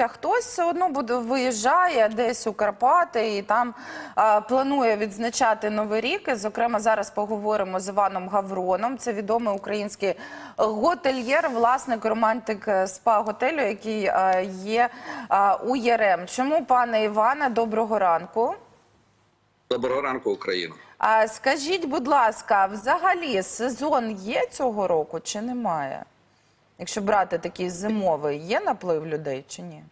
а хтось все одно буде виїжджає десь у Карпати і там а, планує відзначати новий рік. І, зокрема, зараз поговоримо з Іваном Гавроном. Це відомий український готельєр, власник романтик е, спа готелю, який е, є е, у ЄРЕМ. Чому, пане Іване, доброго ранку? Доброго ранку, Україна. А скажіть, будь ласка, взагалі сезон є цього року чи немає? Якщо брати такий зимовий, є наплив людей чи ні?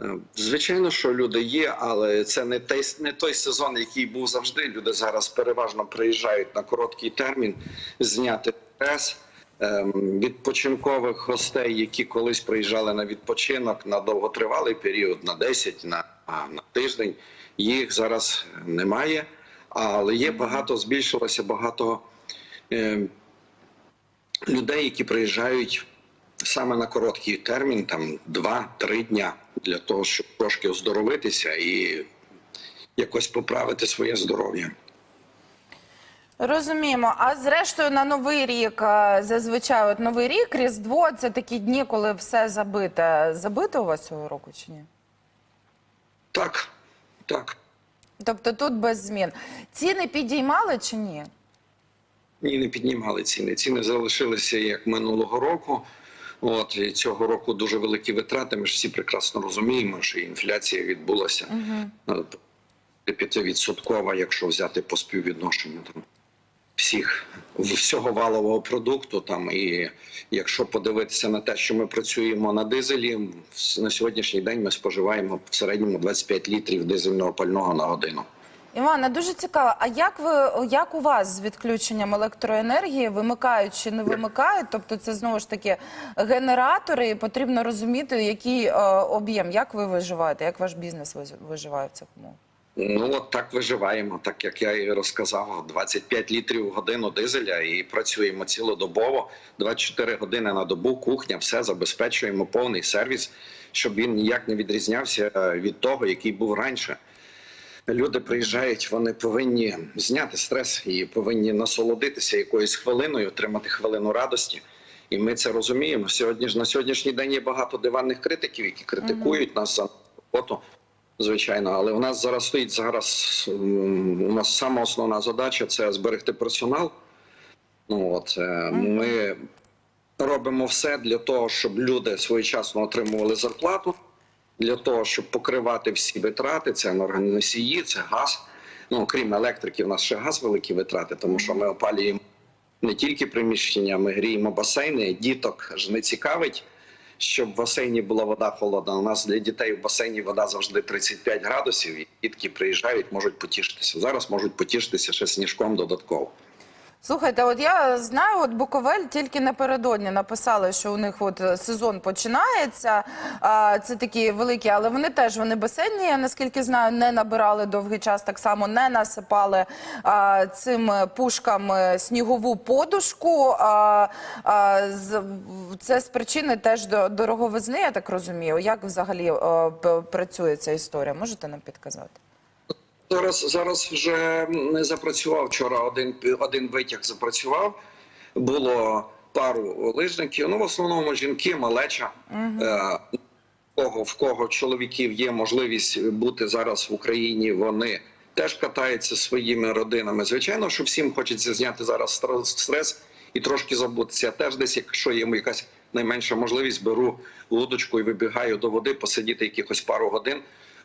Е, Звичайно, що люди є, але це не той, не той сезон, який був завжди. Люди зараз переважно приїжджають на короткий термін зняти стрес. Ем, Відпочинкових гостей, які колись приїжджали на відпочинок на довготривалий період, на 10, на, на тиждень, їх зараз немає. Але є багато, збільшилося багато е, людей, які приїжджають саме на короткий термін, там 2-3 дня, для того, щоб трошки оздоровитися і якось поправити своє здоров'я. Розуміємо. А зрештою на новий рік е, зазвичай от новий рік, Різдво це такі дні, коли все забите. Забито у вас цього року чи ні? Так, так. Тобто тут без змін. Ціни підіймали чи ні? Ні, не піднімали ціни. Ціни залишилися як минулого року. От і цього року дуже великі витрати. Ми ж всі прекрасно розуміємо, що інфляція відбулася угу. 5%, якщо взяти по співвідношенню там всіх всього валового продукту. Там і якщо подивитися на те, що ми працюємо на дизелі, на сьогоднішній день ми споживаємо в середньому 25 літрів дизельного пального на годину. Івана, дуже цікаво. А як ви як у вас з відключенням електроенергії вимикають чи не вимикають? Тобто, це знову ж таки генератори, і потрібно розуміти, який е, об'єм, як ви виживаєте, як ваш бізнес виж- виживає в цих умовах? Ну от так виживаємо, так як я і розказав, 25 літрів в годину дизеля і працюємо цілодобово, 24 години на добу, кухня, все забезпечуємо повний сервіс, щоб він ніяк не відрізнявся е, від того, який був раніше. Люди приїжджають, вони повинні зняти стрес і повинні насолодитися якоюсь хвилиною, отримати хвилину радості. І ми це розуміємо. Сьогодні ж на сьогоднішній день є багато диванних критиків, які критикують нас за роботу, звичайно. Але у нас зараз стоїть зараз. У нас сама основна задача це зберегти персонал. Ну от е, ми робимо все для того, щоб люди своєчасно отримували зарплату, для того, щоб покривати всі витрати. Це енергоносії, це газ. Ну крім електрики, у нас ще газ великі витрати, тому що ми опалюємо не тільки приміщення, ми гріємо басейни. Діток ж не цікавить, щоб в басейні була вода холодна. У нас для дітей в басейні вода завжди 35 градусів, і дітки приїжджають, можуть потішитися. Зараз можуть потішитися ще сніжком додатково. Слухайте, от я знаю, от Буковель тільки напередодні написали, що у них от е, сезон починається. А, це такі великі, але вони теж вони басейні, я наскільки знаю, не набирали довгий час, так само не насипали а, цим пушкам е, снігову подушку. А, а, це з причини теж до дороговизни, я так розумію. Як взагалі е, п- працює ця історія? Можете нам підказати? Зараз зараз вже не запрацював вчора. Один один витяг запрацював. Було пару лижників. Ну в основному жінки, малеча. Е, в кого в кого чоловіків є можливість бути зараз в Україні. Вони теж катаються своїми родинами. Звичайно, що всім хочеться зняти зараз стрес і трошки забутися. Я теж десь, якщо є якась найменша можливість, беру лодочку і вибігаю до води, посидіти якихось пару годин,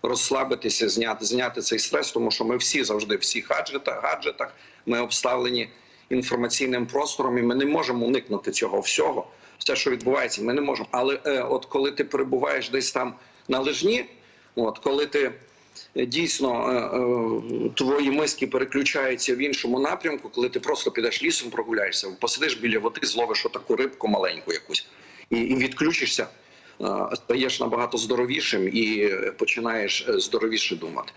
розслабитися, зняти, зняти цей стрес, тому що ми всі завжди в всіх гаджетах, гаджетах, ми обставлені інформаційним простором, і ми не можемо уникнути цього всього. Все, що відбувається, ми не можемо. Але е, от коли ти перебуваєш десь там на лижні, от коли ти е, дійсно е, е, твої миски переключаються в іншому напрямку, коли ти просто підеш лісом, прогуляєшся, посидиш біля води, зловиш отаку рибку маленьку якусь і, і відключишся, стаєш набагато здоровішим і е, починаєш е, здоровіше думати.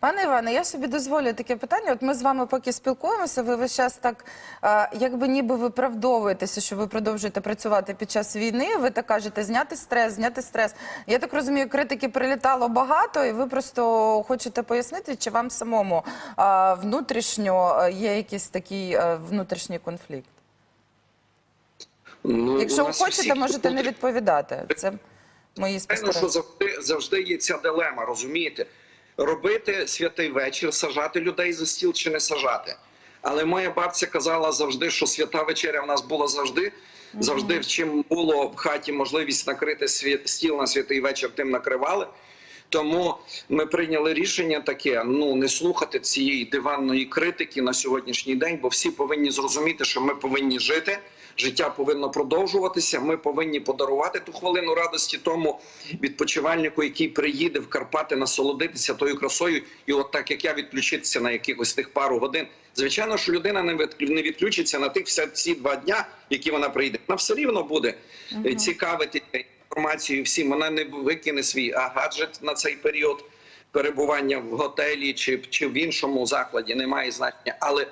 Пане Іване, я собі дозволю таке питання. От ми з вами поки спілкуємося, ви весь час так е, якби ніби виправдовуєтеся, що ви продовжуєте працювати під час війни. Ви так кажете, зняти стрес, зняти стрес. Я так розумію, критики прилітало багато, і ви просто хочете пояснити, чи вам самому е, внутрішньо е, є якийсь такий е, внутрішній конфлікт? Ну, Якщо ви хочете, можете не відповідати. Це Мої Звичайно, що завжди, завжди є ця дилема, розумієте? Робити святий вечір, сажати людей за стіл чи не сажати. Але моя бабця казала завжди, що свята вечеря в нас була завжди. Завжди, чим було в хаті можливість накрити сві- стіл на святий вечір, тим накривали. Тому ми прийняли рішення таке: ну не слухати цієї диванної критики на сьогоднішній день, бо всі повинні зрозуміти, що ми повинні жити. Життя повинно продовжуватися. Ми повинні подарувати ту хвилину радості тому відпочивальнику, який приїде в Карпати насолодитися тою красою, і от так як я відключитися на якихось тих пару годин. Звичайно, що людина не від- відключиться на тих все ці два дня, які вона прийде. Вона все рівно буде е, цікавити інформацією всім. Вона не викине свій а, гаджет на цей період перебування в готелі чи, чи в іншому закладі, не має значення, але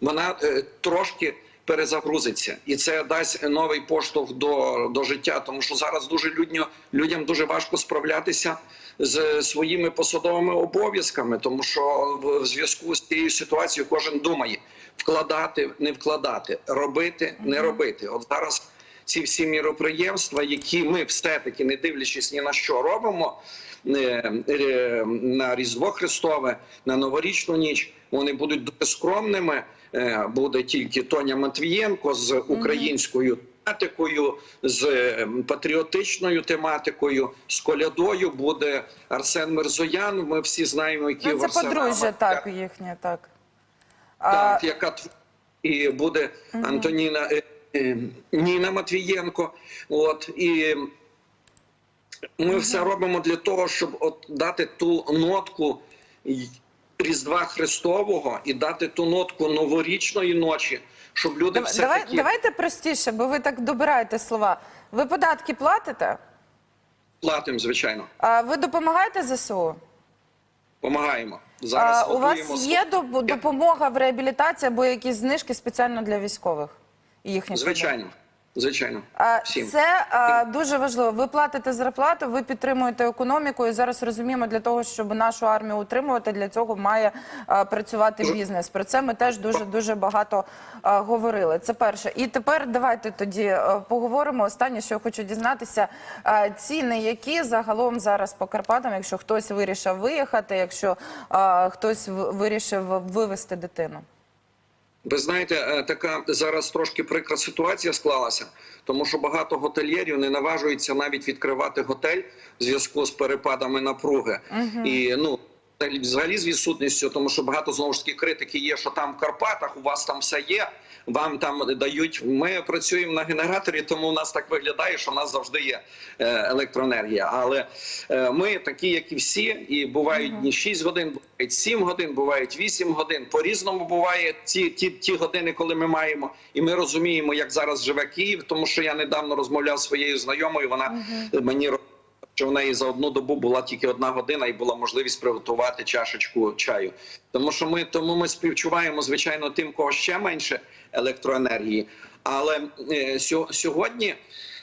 вона е, трошки перезагрузиться, і це дасть новий поштовх до, до життя, тому що зараз дуже людньо, людям дуже важко справлятися з своїми посадовими обов'язками, тому що в- в зв'язку з цією ситуацією кожен думає вкладати, не вкладати, робити, не робити. От зараз ці всі міроприємства, які ми все-таки не дивлячись ні на що робимо е, е, на Різдво Христове, на новорічну ніч, вони будуть дуже скромними. Е, Буде тільки Тоня Матвієнко з українською тематикою, з патріотичною тематикою, з колядою буде Арсен Мирзоян. Ми всі знаємо, які Ну, це подружжя, так, їхнє, так. Так, яка і буде Антоніна Ніна Матвієнко. От і ми все робимо для того, щоб от дати ту нотку Різдва Христового і дати ту нотку новорічної ночі, щоб люди Давай, все давай, таки давайте простіше, бо ви так добираєте слова. Ви податки платите? платимо, звичайно, А ви допомагаєте ЗСУ? допомагаємо. Зараз А, у вас є допомога в реабілітації або якісь знижки спеціально для військових і їхніх звичайно, звичайно. А, Всім. Це а, дуже важливо. Ви платите зарплату, ви підтримуєте економіку. І зараз розуміємо, для того, щоб нашу армію утримувати, для цього має а, працювати бізнес. Про це ми теж дуже дуже багато а, говорили. Це перше. І тепер давайте тоді поговоримо. Останнє, що я хочу дізнатися, а, ціни, які загалом зараз по Карпатам, якщо хтось вирішив виїхати, якщо а, хтось вирішив вивезти дитину. Ви знаєте, е, така зараз трошки прикра ситуація склалася, тому що багато готельєрів не наважуються навіть відкривати готель в зв'язку з перепадами напруги. І ну взагалі з відсутністю, тому що багато знову ж таки критики є, що там в Карпатах у вас там все є. Вам там дають. Ми працюємо на генераторі, тому у нас так виглядає, що в нас завжди є е, електроенергія. Але е, ми такі, як і всі, і бувають дні 6 годин, бувають 7 годин, бувають 8 годин. По різному буває ті, ті, ті години, коли ми маємо. І ми розуміємо, як зараз живе Київ, тому що я недавно розмовляв зі своєю знайомою. Вона мені розповіла, що в неї за одну добу була тільки одна година, і була можливість приготувати чашечку чаю. Тому що ми тому ми співчуваємо звичайно тим, кого ще менше електроенергії. Але е, сьо- сьогодні.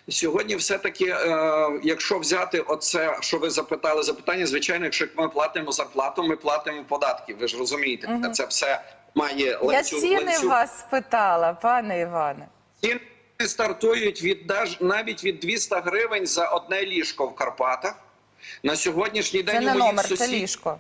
Сьогодні, все таки, е, якщо взяти оце, що ви запитали запитання, звичайно, якщо ми платимо зарплату, ми платимо податки. Ви ж розумієте, це все має Я ціни ланцюг. вас спитала, пане Іване. Ціни стартують від навіть від 200 гривень за одне ліжко в Карпатах. На сьогоднішній день Це не номер, це ліжко.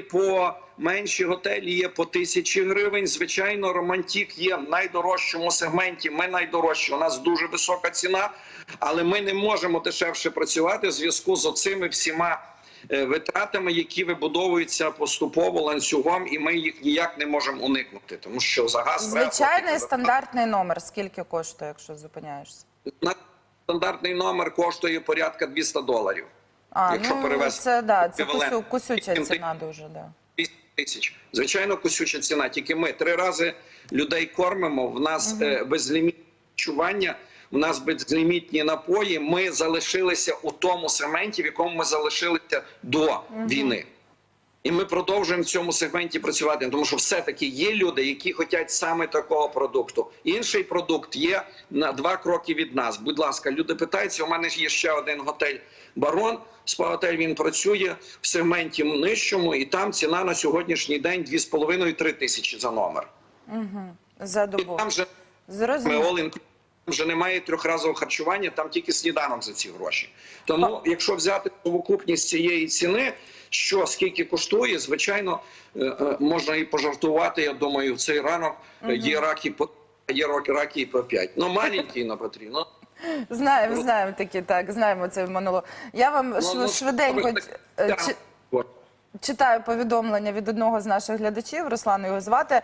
по менші готелі є по тисячі гривень. Звичайно, романтик є в найдорожчому сегменті. Ми найдорожчі. У нас дуже висока ціна, але ми не можемо дешевше працювати в зв'язку з оцими всіма. Е, Витратами, які вибудовуються поступово ланцюгом, і ми їх ніяк не можемо уникнути, тому що за газ Звичайний стандартний номер. Скільки коштує, якщо зупиняєшся? Стандартний номер коштує порядка 200 доларів. А, Якщо ну перевести це да, це кусю, кусюча ціна дуже, да. тисяч. Звичайно, кусюча ціна. Тільки ми три рази людей кормимо. В нас е, безлімітне харчування, в нас безлімітні напої. Ми залишилися у тому сегменті, в якому ми залишилися до війни. І ми продовжуємо в цьому сегменті працювати, тому що все-таки є люди, які хочуть саме такого продукту. Інший продукт є на два кроки від нас. Будь ласка, люди питаються. У мене ж є ще один готель Барон. Спа-готель він працює в сегменті нижчому, і там ціна на сьогоднішній день 2,5-3 тисячі за номер. За І добу. там же Зрозуміло. Вже немає трьохразового харчування, там тільки сніданок за ці гроші. Тому, якщо взяти совокупність цієї ціни, що скільки коштує, звичайно, е, е, можна і пожартувати. Я думаю, в цей ранок е, є раки по є рак- раки і по 5. Ну маленький на потрібно. Знаємо, знаємо такі, так, знаємо цей монолог. Я вам Ну, ну, швиденько ви так- От. Читаю повідомлення від одного з наших глядачів, Руслану його звати.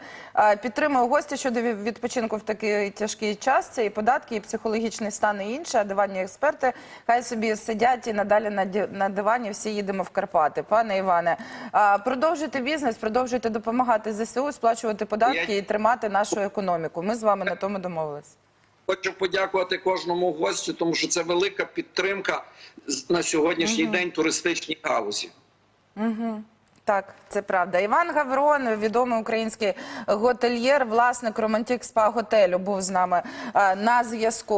Підтримую гостя щодо відпочинку в такий тяжкий час. Це і податки, і психологічний стан, і інше. А диванні експерти хай собі сидять і надалі на, дивані. Всі їдемо в Карпати. Пане Іване, продовжуйте бізнес, продовжуйте допомагати ЗСУ, сплачувати податки і тримати нашу економіку. Ми з вами на тому домовились. Хочу подякувати кожному гостю, тому що це велика підтримка на сьогоднішній день туристичній галузі. Так, це правда. Іван Гаврон, відомий український готельєр, власник Романтік спа готелю, був з нами е, на зв'язку.